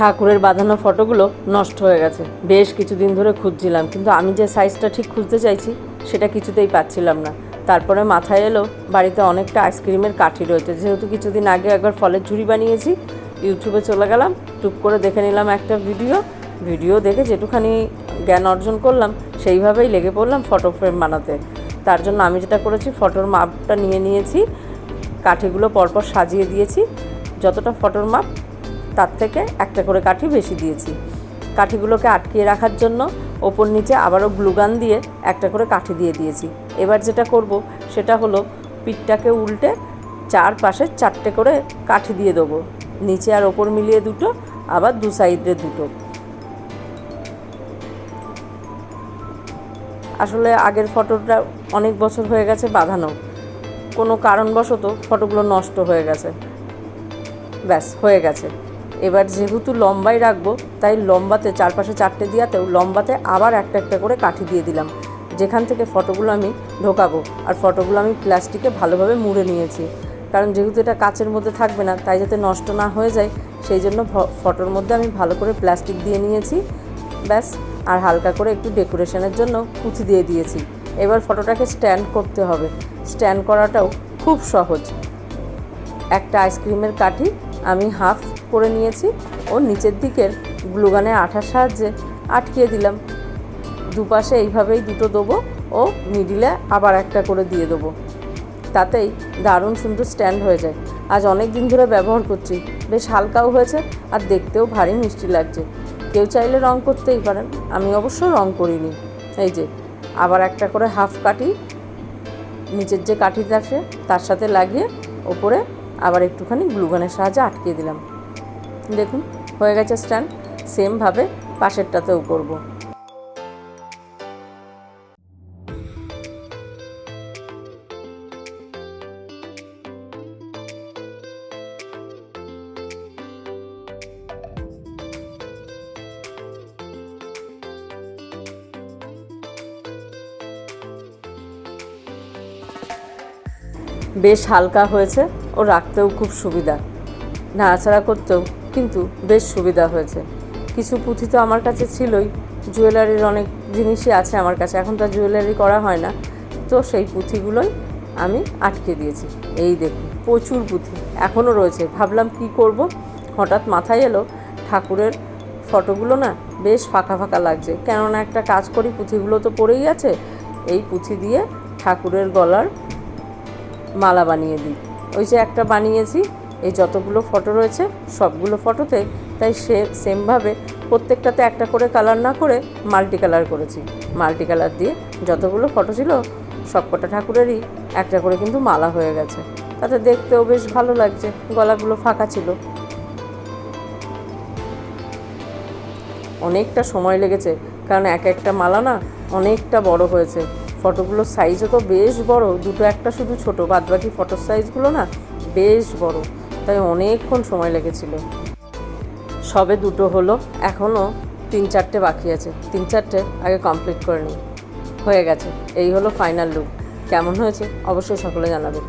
ঠাকুরের বাঁধানো ফটোগুলো নষ্ট হয়ে গেছে। বেশ কিছুদিন ধরে খুঁজছিলাম, কিন্তু আমি যে সাইজটা ঠিক খুঁজতে চাইছি, সেটা কিছুতেই পাচ্ছিলাম না। তারপরে মাথায় এলো, বাড়িতে অনেকটা আইসক্রিমের কাঠি রয়েছে। যেহেতু কিছুদিন আগে একবার ফলের ঝুড়ি বানিয়েছি ইউটিউবে চলে গেলাম, টুক করে দেখে নিলাম একটা ভিডিও ভিডিও দেখে যেটুখানি জ্ঞান অর্জন করলাম, সেইভাবেই লেগে পড়লাম ফটো ফ্রেম বানাতে। তার জন্য আমি যেটা করেছি ফটোর মাপটা নিয়ে নিয়েছি। কাঠিগুলো পরপর সাজিয়ে দিয়েছি। যতটা ফটোর মাপ তার থেকে একটা করে কাঠি বেশি দিয়েছি। কাঠিগুলোকে আটকিয়ে রাখার জন্য ওপর নিচে আবারও গ্লুগান দিয়ে একটা করে কাঠি দিয়ে দিয়েছি। এবার যেটা করব সেটা হলো পিঠটাকে উল্টে চার পাশে চারটে করে কাঠি দিয়ে দেবো। নিচে আর ওপর মিলিয়ে দুটো, আবার দু সাইডে দুটো। আসলে আগের ফটোটা অনেক বছর হয়ে গেছে বাঁধানো। কোনো কারণবশত ফটোগুলো নষ্ট হয়ে গেছে। ব্যাস, হয়ে গেছে। এবার যেহেতু লম্বাই রাখব, তাই লম্বাতে চারপাশে চারটে দিয়াতেও লম্বাতে আবার একটা একটা করে কাঠি দিয়ে দিলাম। যেখান থেকে ফটোগুলো আমি ঢোকাবো। আর ফটোগুলো আমি প্লাস্টিকে ভালোভাবে মুড়ে নিয়েছি। কারণ যেহেতু এটা কাচের মধ্যে থাকবে না, তাই যাতে নষ্ট না হয়ে যায়, সেই জন্য ফটোর মধ্যে আমি ভালো করে প্লাস্টিক দিয়ে নিয়েছি। ব্যাস, আর হালকা করে একটু ডেকোরেশনের জন্য পুঁথি দিয়ে দিয়েছি। এবার ফটোটাকে স্ট্যান্ড করতে হবে। স্ট্যান্ড করাটাও খুব সহজ। একটা আইসক্রিমের কাঠি আমি হাফ করে নিয়েছি। ও নিচের দিকের গ্লুগানে আঠার সাহায্যে আটকিয়ে দিলাম। দুপাশে এইভাবেই দুটো দেবো, ও মিডিলে আবার একটা করে দিয়ে দেবো। তাতেই দারুণ সুন্দর স্ট্যান্ড হয়ে যায়। আজ অনেক দিন ধরে ব্যবহার করছি। বেশ হালকাও হয়েছে আর দেখতেও ভারী মিষ্টি লাগছে। কেউ চাইলে রং করতেই পারেন। আমি অবশ্য রং করিনি। এই যে, আবার একটা করে হাফ কাটি নিচের যে কাঠিটা আছে, তার সাথে লাগিয়ে ওপরে আবার একটুখানি গ্লুগানের সাহায্যে আটকে দিলাম। দেখুন, হয়ে গেছে স্ট্যান্ড। সেমভাবে পাশেরটাতেও করব। বেশ হালকা হয়েছে, ও রাখতেও খুব সুবিধা। নাড়াচাড়া করতেও কিন্তু বেশ সুবিধা হয়েছে। কিছু পুঁথি তো আমার কাছে ছিলই। জুয়েলারির অনেক জিনিসই আছে আমার কাছে। এখন তো জুয়েলারি করা হয় না। তো সেই পুঁথিগুলোই আমি আটকে দিয়েছি। এই দেখুন, প্রচুর পুঁথি এখনও রয়েছে। ভাবলাম কি করব? হঠাৎ মাথায় এলো, ঠাকুরের ফটোগুলো না বেশ ফাঁকা ফাঁকা লাগছে। কেননা একটা কাজ করি, পুঁথিগুলো তো পড়েই আছে। এই পুঁথি দিয়ে ঠাকুরের গলার মালা বানিয়ে দিই। ওই যে একটা বানিয়েছি এই যতগুলো ফটো রয়েছে, সবগুলো ফটোতে তাই সে সেমভাবে প্রত্যেকটাতে একটা করে কালার না করে মাল্টি কালার করেছি। মাল্টি কালার দিয়ে যতগুলো ফটো ছিল, সবকটা ঠাকুরেরই একটা করে কিন্তু মালা হয়ে গেছে। তাতে দেখতেও বেশ ভালো লাগছে, গলাগুলো ফাঁকা ছিল। অনেকটা সময় লেগেছে, কারণ এক একটা মালা না অনেকটা বড় হয়েছে। ফটোগুলোর সাইজও তো বেশ বড়, দুটো একটা শুধু ছোট, বাদবাকি ফটোর সাইজগুলো না বেশ বড়। তাই অনেকক্ষণ সময় লেগেছিল। সবে দুটো হলো এখনও তিন চারটে বাকি আছে। তিন চারটে আগে কমপ্লিট করে নিই। হয়ে গেছে, এই হলো ফাইনাল লুক কেমন হয়েছে? অবশ্যই সকলে জানাবেন।